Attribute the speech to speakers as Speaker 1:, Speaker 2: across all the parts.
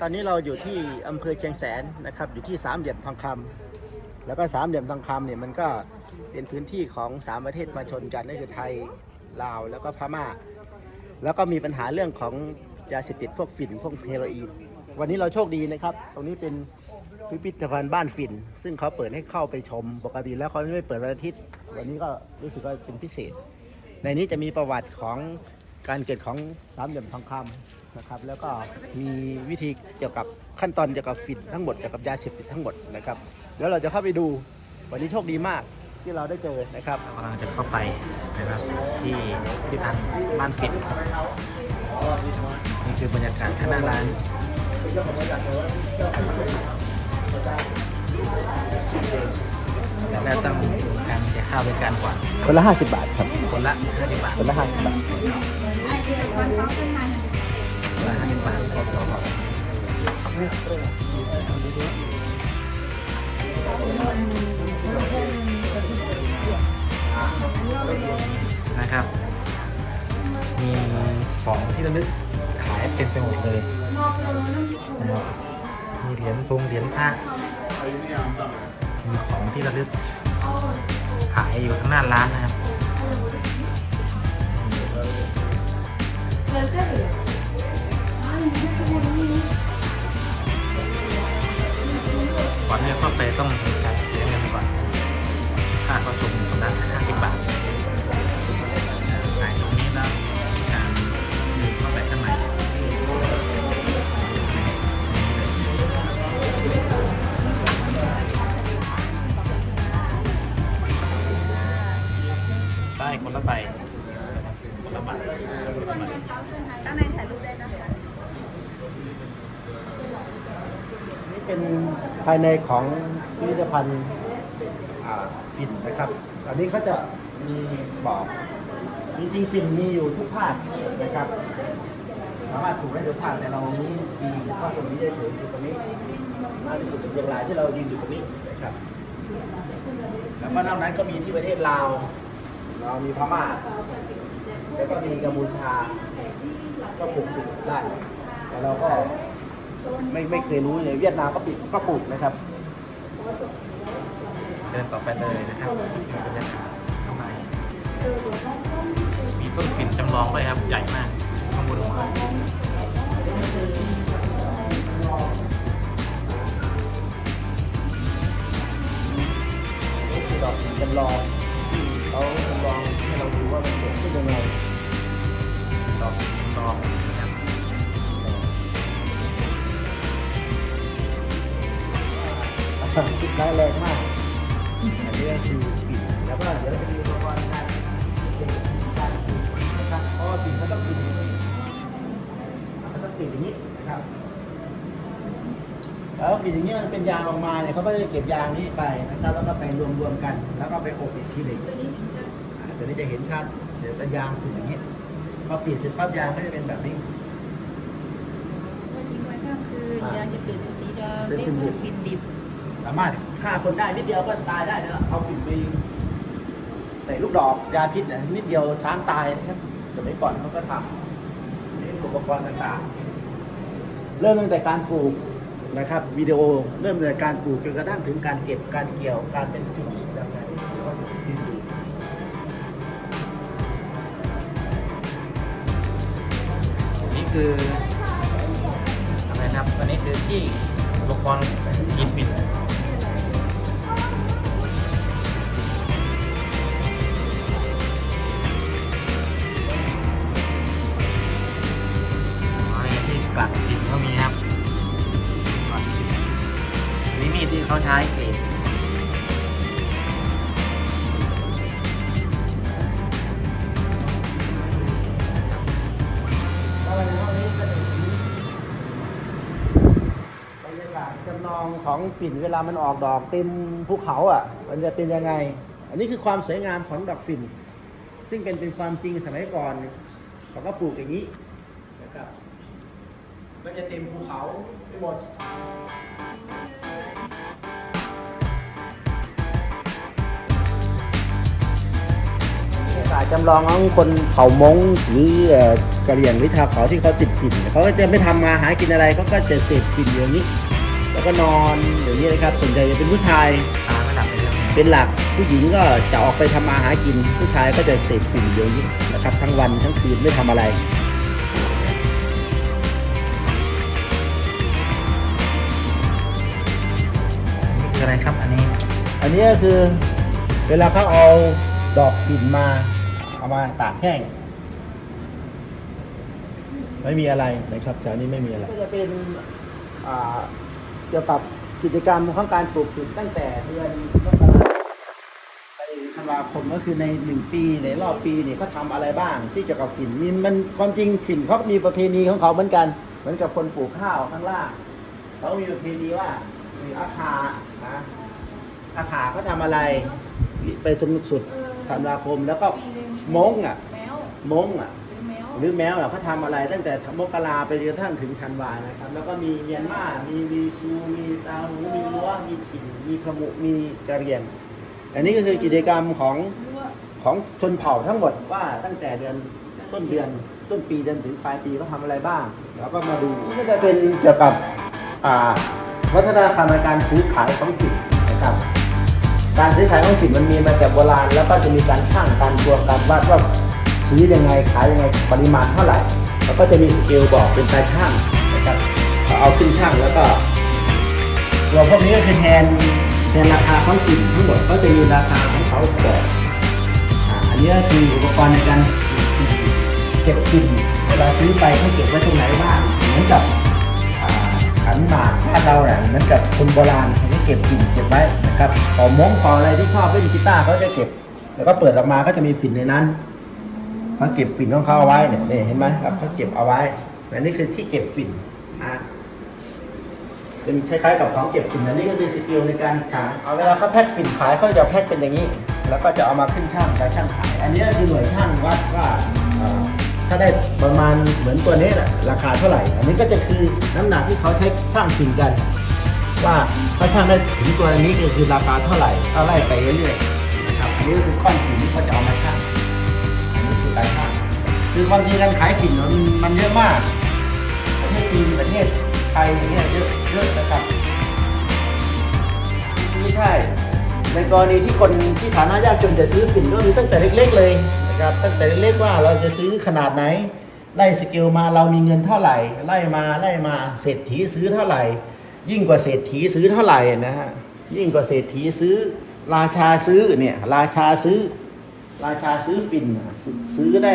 Speaker 1: ตอนนี้เราอยู่ที่อำเภอเชียงแสนนะครับอยู่ที่สามเหลี่ยมทองคำแล้วก็สามเหลี่ยมทองคำเนี่ยมันก็เป็นพื้นที่ของสามประเทศมาชนกันนั่นคือไทยลาวแล้วก็พม่า แล้วก็มีปัญหาเรื่องของยาเสพติดพวกฝิ่นพวกเฮโรอีนวันนี้เราโชคดีนะครับ ตรงนี้เป็นพิพิธภัณฑ์บ้านฝิ่น ซึ่งเขาเปิดให้เข้าไปชม ปกติแล้วเขาไม่เปิดวันอาทิตย์ วันนี้ก็รู้สึกว่าเป็นพิเศษ ในนี้จะมีประวัติของการเกิดของสามเหลี่ยมทองคำ นะครับ แล้วก็มีวิธีเกี่ยวกับขั้นตอนเกี่ยวกับฝิ่นทั้งหมดเกี่ยวกับยาเสพติดทั้งหมดนะครับแล้วเราจะเข้าไปดูวันนี้โชคดีมากที่เราได้เจอนะครับ
Speaker 2: กำลังจะเข้าไปนะครับที่พิพิธภัณฑ์บ้านฟินนี่คือบรรยากาศข้างหน้าร้านแต่แรกต้องการเสียค่าบริการก่อน
Speaker 1: คนละ 50 บาทครับ
Speaker 2: คนละ 50 บาท
Speaker 1: คนละ 50 บาท
Speaker 2: นะ50บานะครับ มีของที่ระลึกขายเต็มไปหมดเลยนะครับมีเหรียญพงเหรียญพระมีของที่ระลึกขายอยู่ข้างหน้าร้านนะครับ ก่อนที่จะเข้าไปต้องมีการเสียเงินก่อนค่าเข้าชมคนละ50 บาทถ่ายตรงนี้แล้วการเดินเข้าไปข้างในได้คนละใบคนละบาทคนละใบ
Speaker 3: ด้านในถ่ายรูปได้นะคะ
Speaker 1: เป็นภายในของพิพิธภัณฑ์อ่าฝิ่นนะครับ อันนี้เขาจะมีบอกจริงๆฝิ่นมีอยู่ทุกภาคนะครับสามารถถูกได้ทุกภาคแต่เรานี้ดีก็ตรงนี้ได้ถึงตรงนี้มากที่สุดเป็นเชียงรายที่เรายืนอยู่ตรงนี้นะครับแล้วก็นอกนั้นก็มีที่ประเทศลาวเรามีพม่าแล้วก็มีกัมพูชาก็ปลูกฝิ่นได้แต่เราก็ ไม่ไม่เคยรู้เลยเวียดนามก็ปลูกก็ปลูกนะครับ
Speaker 2: เดินต่อไปเลยนะครับบรรยากาศข้างในมีต้นฝิ่นจำลองด้วยครับ ใหญ่มากข้างบนหัว
Speaker 1: นี่คือดอกสีจำลองที่เขาจำลองให้เราดูว่ามันเกิดขึ้นยังไง
Speaker 2: ดอกฝิ่นจำลอง ครับ
Speaker 1: คิดร้ายแรงมากอันนี้ก็คือปิดแล้วก็เดี๋ยวเราจะมีอุปกรณ์การเป็นการปิดนะครับเพราะว่าปิดเขาต้องปิดอย่างนี้เขาต้องปิดอย่างนี้นะครับแล้วปิดอย่างนี้มันเป็นยางออกมาเนี่ยเขาก็จะเก็บยางนี้ไปนะครับแล้วก็ไปรวมๆกัน แล้วก็ไปอบอีกทีหนึ่ง
Speaker 3: ตัวนี้เห็นชัด
Speaker 1: อ่าตัวนี้จะเห็นชัดเดี๋ยวเป็นยางฝุ่นอย่างนี้พอปิดเสร็จปั๊บยางก็จะเป็นแบบนี้
Speaker 3: เมื่อทิ้งไว้ข้ามคืน
Speaker 1: อ่าย
Speaker 3: ยางจะเปลี่ยนเป็นสีดำ
Speaker 1: เป็น
Speaker 3: เรีย
Speaker 1: ฟิ
Speaker 3: ก
Speaker 1: นดิบ
Speaker 3: ว่าฟินดิบ
Speaker 1: สามารถฆ่าคนได้นิดเดียวก็ตายได้แล้วเอาฝิ่นไปใส่ลูกดอกยาพิษนะนิดเดียวช้างตายนะครับสมัยก่อนเขาก็ทำนี่อุปกรณ์ต่างๆ เริ่มตั้งแต่การปลูกนะครับวิดีโอเริ่มตั้งแต่การปลูกจนกระทั่งถึงการเก็บการเกี่ยวการเป็นฝิ่นยังไงก็ยืนอยู่
Speaker 2: นี่คืออะไรนะครับอันนี้คือที่อุปกรณ์กีดฝิ่น กลัดฝิ่นก็มีครับนอันนี้มีดที่เขาใช้กรีด
Speaker 1: จะเห็นบรรยากาศจำลองของฝิ่นเวลามันออกดอกเต็มภูเขาอะ มันจะเป็นยังไง อันนี้คือความสวยงามของดอกฝิ่น ซึ่งเป็นเป็นความจริงสมัยก่อนเขาก็ปลูกอย่างนี้นะครับ มันจะเต็มภูเขาไปหมดบรรยากาศจำลองของคนเผ่ามงหรือเอ่อกะเหรี่ยงหรือชาวเขาที่เขาติดฝิ่นเขาก็จะไม่ทำมาหากินอะไรเขาก็จะเสพฝิ่นอย่างนี้ แล้วก็นอนอย่างนี้นะครับส่วนใหญ่จะเป็นผู้ชาย
Speaker 2: ตาไม่หลับเป็
Speaker 1: นหลักผู้หญิงก็จะออกไปทำมาหากิน ผู้ชายก็จะเสพฝิ่นอย่างนี้นะครับทั้งวันทั้งคืนไม่ทำอะไร
Speaker 2: คืออะไรครับอันนี้
Speaker 1: อันนี้ก็คือเวลาเขาเอาดอกฝิ่นมา เอามาตากแห้ง ไม่มีอะไรนะครับแถวนี้ไม่มีอะไร ก็จะเป็นอ่าเกี่ยวกับกิจกรรมของการปลูกฝิ่นตั้งแต่เดือนมกราไปธันวาคมก็คือในหนึ่งปีในรอบปีเนี่ยเขาทำอะไรบ้าง ที่เกี่ยวกับฝิ่นมีมันความจริงฝิ่นเขามีประเพณีของเขาเหมือนกัน เหมือนกับคนปลูกข้าวข้างล่างเขามีประเพณีว่า มีอาคานะอาขาเขาทำอะไร ไปจนสุดธันวาคมแล้วก็มงอะ
Speaker 3: แมว
Speaker 1: มงอะ
Speaker 3: เป็นแมว
Speaker 1: หรือแมวอะเขาทำอะไร ตั้งแต่มกราไปจนกระทั่งถึงธันวานะครับ แล้วก็มีเมียนมามีลีซูมีตาหูมีลัวมีถิ่นมีขมุมีกะเหรียง อันนี้ก็คือกิจกรรมของ
Speaker 3: รู้ว่า
Speaker 1: ของชนเผ่าทั้งหมดว่าตั้งแต่เดือนต้นเดือนต้นปีจนถึงปลายปีเขาทำอะไรบ้าง แล้วก็มาดูนี่ก็จะเป็นเกี่ยวกับอ่า วัฒนธรรมในการซื้อขายของฝิ่นนะครับ การซื้อขายของฝิ่นมันมีมาแต่โบราณ แล้วก็จะมีการช่างการตวงการวัดว่าซื้อยังไงขายยังไงปริมาณเท่าไหร่ แล้วก็จะมีสเกลบอกเป็นตาช่างนะครับเขาเอาขึ้นช่างแล้วก็ตัวพวกนี้ก็คือแทนแทนราคาของฝิ่นทั้งหมดเขาจะมีราคาของเขาบอกอ่าอันนี้ก็คืออุปกรณ์ในการเก็บฟิล์มเวลาซื้อไปเขาเก็บไว้ตรงไหนบ้างเหมือนกับ ขันหมากบ้านเราเนี่ยเหมือนกับคนโบราณเขาจะเก็บฟิล์มเก็บไว้นะครับขอมงขออะไรที่ชอบเล่นกีตาร์เขาจะเก็บ แล้วก็เปิดออกมาก็จะมีฝิ่นในนั้นเขาเก็บฝิ่นของเขาเอาไว้เนี่ยเห็นไหมครับเขาเก็บเอาไว้อันนี้คือที่เก็บฝิ่นอะเป็นคล้ายๆกับของเก็บฝิ่นอันนี้ก็คือสกิลในการฉางเอาเวลาเขาแพ็คฝิ่นขายเขาจะแพ็คเป็นอย่างนี้ แล้วก็จะเอามาขึ้นช่างการช่างขาย อันนี้ก็คือหน่วยช่างวัดว่า ถ้าได้ประมาณเหมือนตัวนี้แหละราคาเท่าไหร่ อันนี้ก็จะคือน้ำหนักที่เขาใช้ช่างฝิ่นกัน ว่าถ้าช่างได้ถึงตัวนี้ก็คือราคาเท่าไหร่เอาไล่ไปเรื่อยๆนะครับอันนี้ก็คือก้อนฝิ่นที่เขาจะเอามาช่างอันนี้คือการช่างคือความจริงการขายฝิ่นมันมันเยอะมาก ประเทศจีนประเทศไทยอย่างเงี้ยเยอะเยอะนะครับไม่ใช่ในกรณีที่คนที่ฐานะยากจนจะซื้อฝิ่นก็มีตั้งแต่เล็ก ๆ เลย นะครับตั้งแต่เล็กว่าเราจะซื้อขนาดไหนไล่สเกลมาเรามีเงินเท่าไหร่ ไล่มาไล่มาเศรษฐีซื้อเท่าไหร่ ยิ่งกว่าเศรษฐีซื้อเท่าไหร่นะฮะยิ่งกว่าเศรษฐีซื้อ ราชาซื้อเนี่ยราชาซื้อ ราชาซื้อฝิ่นซื้อได้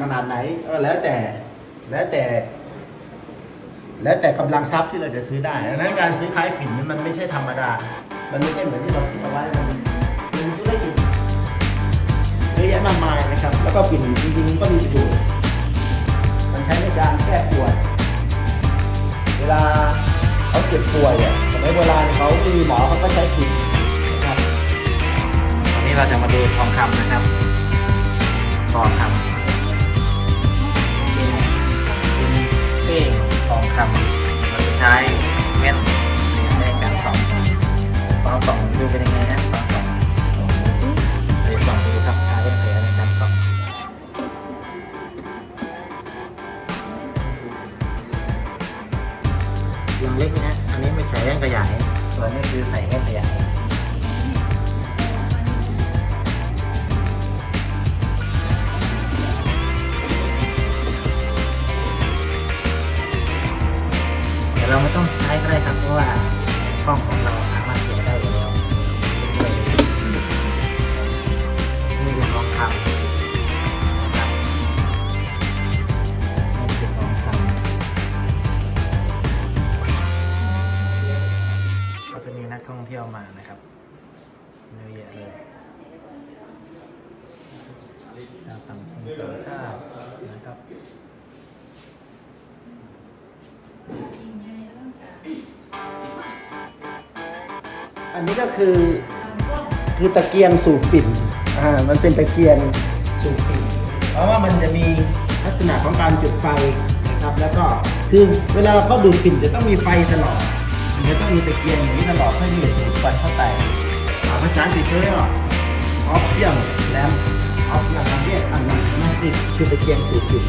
Speaker 1: ขนาดไหนก็แล้วแต่แล้วแต่ แล้วแต่กำลังทรัพย์ที่เราจะซื้อได้ดังนั้นการซื้อขายฝิ่นมันไม่ใช่ธรรมดา มันไม่ใช่เหมือนที่เราคิดเอาไว้มันเป็นธุรกิจ เยอะแยะมากมายนะครับ แล้วก็ฝิ่นจริงๆก็มีประโยชน์มันใช้ในการแก้ปวด เวลาเขาเจ็บป่วยอะสมัยโบราณเขามีหมอเขาก็ใช้ฝิ่นนะครับ
Speaker 2: วันนี้เราจะมาดูทองคำนะครับทองคำเป็นเป็นเป้งทองคำเราจะใช้แว่นในการส่องตอนส่องดูเป็นยังไงนะตอนส่องไปส่องดูครับ ใส่แว่นขยาย ส่วนนี้คือใส่แว่นขยาย อันนี้ก็คือคื
Speaker 1: อตะเกียงสูบฝิ่นอ่ามันเป็นตะเกียงสูบฝิ่นเพราะว่ามันจะมีลักษณะของการจุดไฟนะครับ แล้วก็คือเวลาเขาดูดฝิ่นจะต้องมีไฟตลอดมันจะต้องมีตะเกียงอย่างนี้ตลอดเพื่อที่จะดูดควันเข้าไปภาษาอังกฤษเขาเรียกว่าออฟเทียมแลมออฟเทียมอันเรียอันนี้คือตะเกียงสูบกลิ่น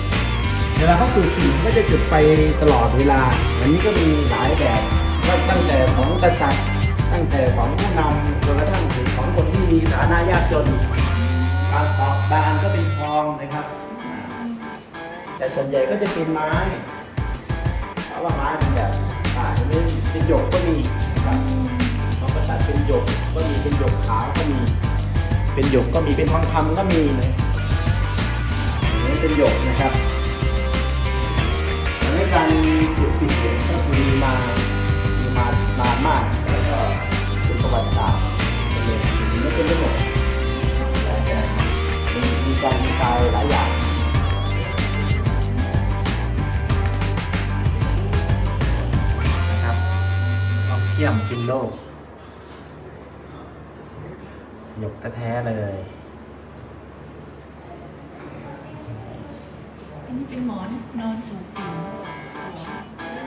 Speaker 1: เวลาเขาสูบกลิ่นก็จะจุดไฟตลอดเวลา อันนี้ก็มีหลายแบบก็ตั้งแต่ของกษัตริย์ งแต่ของผู้นำจนกระทั่งถึงของคนที่มีฐานะยากจนบางขอบบานก็เป็นทองนะครับ แต่ส่วนใหญ่ก็จะเป็นไม้เพราะว่าไม้เป็นแบบอ่าดนี่เป็นหยกก็มีครับของกษัตริย์เป็นหยกก็มีเป็นหยกขาวก็มี เป็นหยกก็มีเป็นทองคำก็มีนะอันนี้เป็นหยกนะครับอันการจุดติดเหรียญก็คือมามีมานานมาก ป็นประวัติศาสตร์เป็นเรื่องนี้เป็นเรื่องหมดแล้วแต่มีมีการดีไซน์หลายอย่าง
Speaker 2: นะครับออกเทียมกินโลกหยกแท้ๆเลย
Speaker 3: อันนี้เป็นหมอนนอนสูบฝิ่น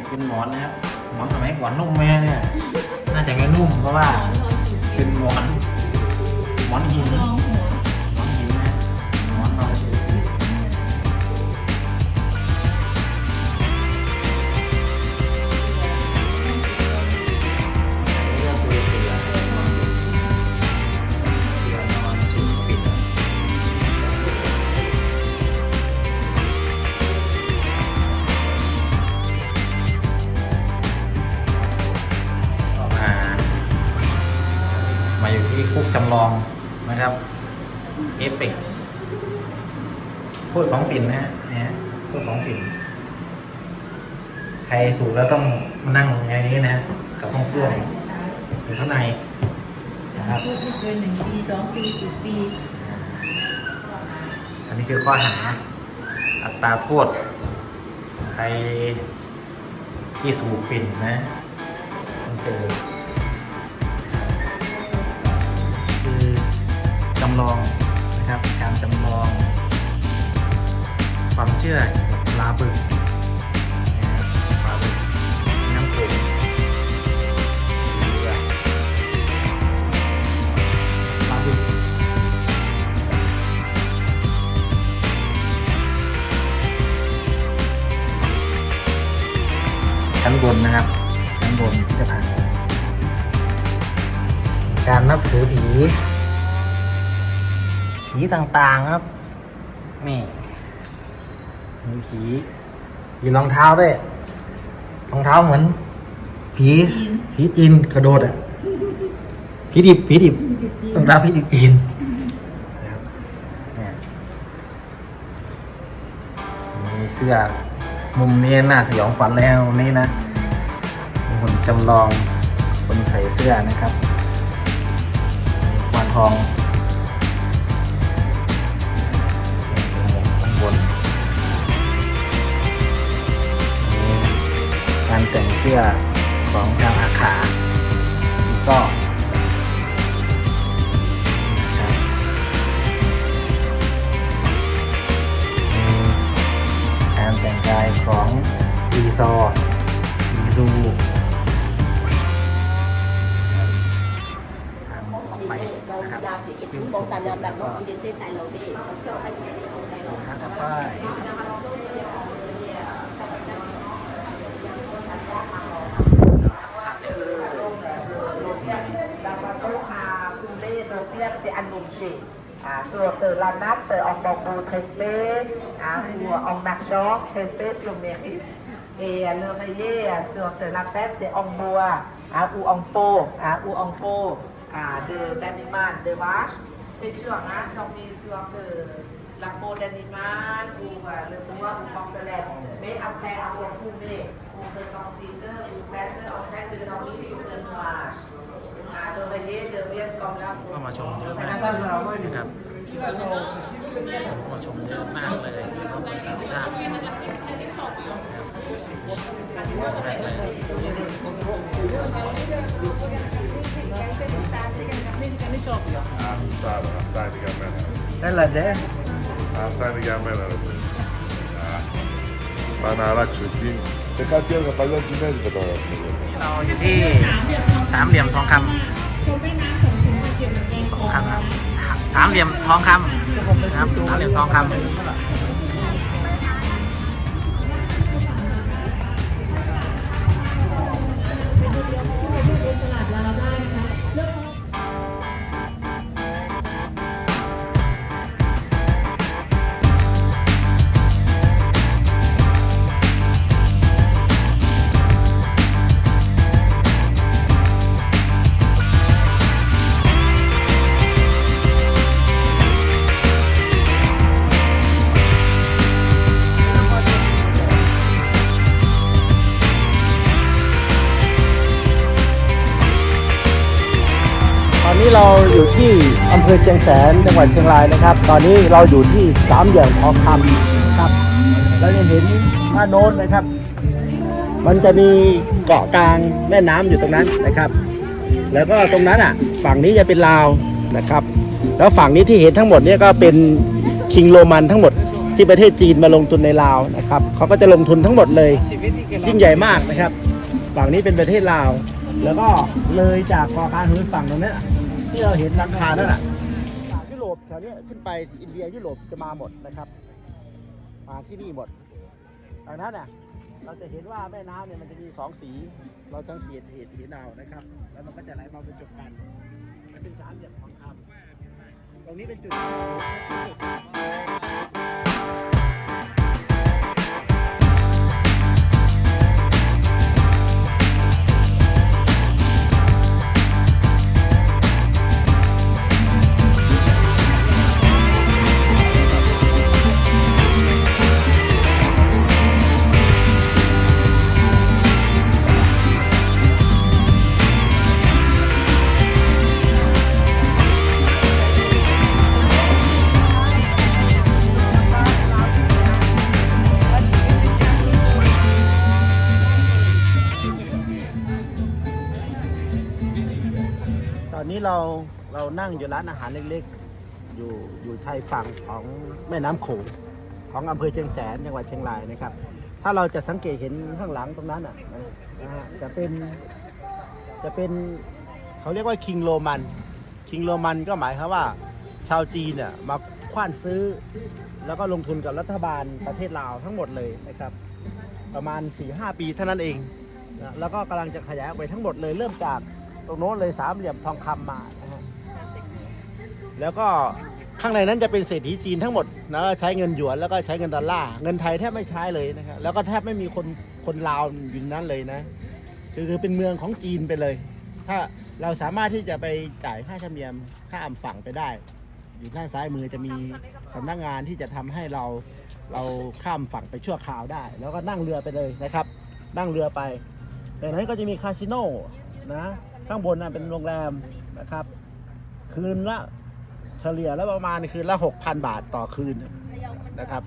Speaker 2: เป็นหมอนนะครับหมอนสมัยก่อนนุ่มไหมเนี่ย น่าจะไม่นุ่มเพราะว่าเป็นหมอนหมอนหิน
Speaker 3: รองหัว
Speaker 2: ลองนะครับเอฟเฟกต์พูดของฝิ่นนะฮะเนี่ยฮะพูดของฝิ่นใครสูบแล้วต้องมานั่งในนี้นะฮะกับห้องส้วมอยู่ข้างในนะครับ
Speaker 3: พูดไม่เกินหนึ่งปีสองปีสิบปี
Speaker 2: อันนี้คือข้อหาอัตราโทษ ใครที่สูบฝิ่นนะต้องเจอคือำลองนะครับการจำลอง ความเชื่อปลาบึกนะครับปลาบึกน้ำโขงปลาบึกชั้นบนนะครับชั้นบนพิพิธภัณฑ์การนับถือผี ผีต่างๆครับนี่มีผีมีรองเท้าด้วยรองเท้าเหมือน ผี
Speaker 3: จีน
Speaker 2: ผีจีนกระโดดอะผีดิบผีดิบ
Speaker 3: จีนจีน
Speaker 2: รองเท้าผีดิบจีนนะครับเนี่ยมีเสื้อมุมนี้น่าสยองขวัญแล้วนี่นะมีคนจำลองคนใส่เสื้อนะครับมีควานทองารแต่งเสื้อของชาวอาขาแล้วก็นะครับมีการแต่งกายของรีซอร์รีซูทางออกไปนะครับ
Speaker 4: làm thì ít cũng tạm làm đặt nó đi đến tại lầu đi sau anh đi đến tại lầu
Speaker 2: ทางต่อไปชาติเจริญ
Speaker 5: à cùng lê đầu tiên thì ăn mùng chỉ à sur từ la nát từ ông bông bù thầy phê à của ông nạc chó thầy phê sur mèrit et à, le rayé à, sur từ la tête c'est ông bùa à ou ông po à ou ông po à de d'animal de vache c'est sûr hein donc il sur que la peau d'animal ou à, le bois ou porcelaine mais après avoir fumé ou de sentir que vous faites en train de dormir sur le nuage
Speaker 2: เข้ามาชมเยอะมากนะครับเข้ามาชมเยอะมากเลยต่างชาตินะครับแรกเลย
Speaker 6: I'm sorry, I'm trying to get better.
Speaker 2: นั่นแหละเด้
Speaker 6: I'm trying to get better. Ma una raccia, se catti una palla di mezzo però.
Speaker 2: เราอยู่ที่ สามเหลี่ยมทองคำสองคำครับสามเหลี่ยมทองคำนะครับสามเหลี่ยมทองคำ
Speaker 1: ภอเชียงแสนจังหวัดเชียงรายนะครับ ตอนนี้เราอยู่ที่สามเหลี่ยมทองคำนะครับเราจะเห็นท่าโน้นนะครับ มันจะมีเกาะกลางแม่น้ำอยู่ตรงนั้นนะครับ แล้วก็ตรงนั้นอะ ฝั่งนี้จะเป็นลาวนะครับ แล้วฝั่งนี้ที่เห็นทั้งหมดเนี่ยก็เป็นคิงโรมันทั้งหมดที่ประเทศจีนมาลงทุนในลาวนะครับเขาก็จะลงทุนทั้งหมดเลยยิ่งใหญ่มากนะครับ ฝั่งนี้เป็นประเทศลาว แล้วก็เลยจากเกาะกลางหืนฝั่งตรงนั้นที่เราเห็นหลังคานั่นแหะยุโรปแถ วนี้ขึ้นไปอินเดียยุโรปจะมาหมดนะครับ มาที่นี่หมดดังนั้นอะเราจะเห็นว่าแม่น้ำเนี่ยมันจะมีสองสี เราทั้งสีเห็นเห็นเอานะครับ แล้วมันก็จะไหลมาบรรจบกันมันเป็นสามเหลี่ยมทองคำตรงนี้เป็นจุด นี้เราเรานั่งอยู่ร้านอาหารเล็กๆ อยู่อยู่ชายฝั่งของแม่น้ำโขงของอำเภอเชียงแสนจังหวัดเชียงรายนะครับ ถ้าเราจะสังเกตเห็นข้างหลังตรงนั้นอะนะนะฮะจะเป็นจะเป็นเขาเรียกว่าคิงโรมันคิงโรมันก็หมายความว่าชาวจีนเนี่ยมาคว้านซื้อ แล้วก็ลงทุนกับรัฐบาลประเทศลาวทั้งหมดเลยนะครับ ประมาณ 4-5 ปีเท่านั้นเองนะแล้วก็กำลังจะขยายออกไปทั้งหมดเลยเริ่มจาก ตรงโน้นเลยสามเหลี่ยมทองคำมานะฮะแล้วก็ข้างในนั้นจะเป็นเศรษฐีจีนทั้งหมดนะใช้เงินหยวนแล้วก็ใช้เงินดอลลาร์เงินไทยแทบไม่ใช้เลยนะครับแล้วก็แทบไม่มีคนคนลาวอยู่นั้นเลยนะคือคือเป็นเมืองของจีนไปเลย ถ้าเราสามารถที่จะไปจ่ายค่าธรรมเนียมข้ามฝั่งไปได้ อยู่ด้านซ้ายมือจะมีสำนักงานที่จะทำให้เราเราข้ามฝั่งไปชั่วคราวได้ แล้วก็นั่งเรือไปเลยนะครับ นั่งเรือไปในนั้นก็จะมีคาสิโนนะ ข้างบนน่ะเป็นโรงแรมนะครับ คืนละเฉลี่ยแล้วประมาณคืนละ6,000บาทต่อคืนนะครับ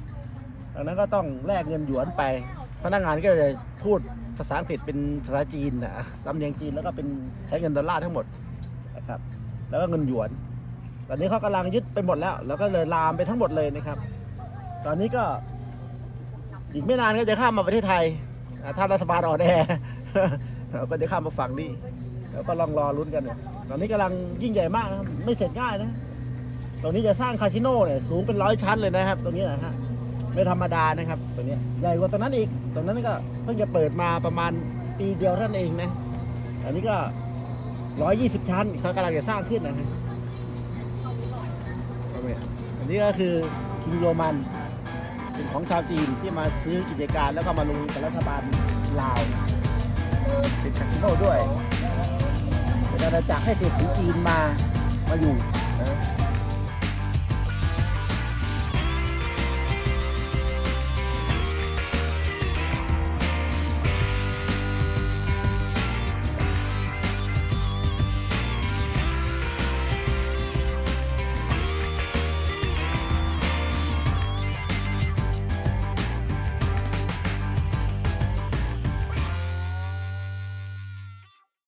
Speaker 1: ดังนั้นก็ต้องแลกเงินหยวนไป พนักงานก็จะพูดภาษาอังกฤษเป็นภาษาจีนนะสำเนียงจีนแล้วก็เป็นใช้เงินดอลลาร์ทั้งหมดนะครับ แล้วก็เงินหยวน ตอนนี้เขากำลังยึดไปหมดแล้ว แล้วก็เลยลามไปทั้งหมดเลยนะครับ ตอนนี้ก็อีกไม่นานก็จะข้ามมาประเทศไทยอ่าถ้ารัฐบาลอ่อนแอ เราก็จะข้ามมาฝั่งนี้แล้วก็ลองรอลุ้นกันเนี่ยตอนนี้กำลังยิ่งใหญ่มากนะครับไม่เสร็จง่ายนะตรงนี้จะสร้างคาสิโนเนี่ยสูงเป็นร้อยชั้นเลยนะครับ ตรงนี้นะฮะไม่ธรรมดานะครับตรงนี้ใหญ่กว่าตรงนั้นอีกตรงนั้นก็เพิ่งจะเปิดมาประมาณปีเดียวท่านเองนะอันนี้ก็ร้อยยี่สิบชั้นเขากำลังจะสร้างขึ้นนะฮะอันนี้ก็คือคิงโรมันเป็นของชาวจีนที่มาซื้อกิจการแล้วก็มาลงกับรัฐบาลลาว เป็นคาสิโนด้วยเป็นอาณาจักรให้เศรษฐีจีนมามาอยู่นะ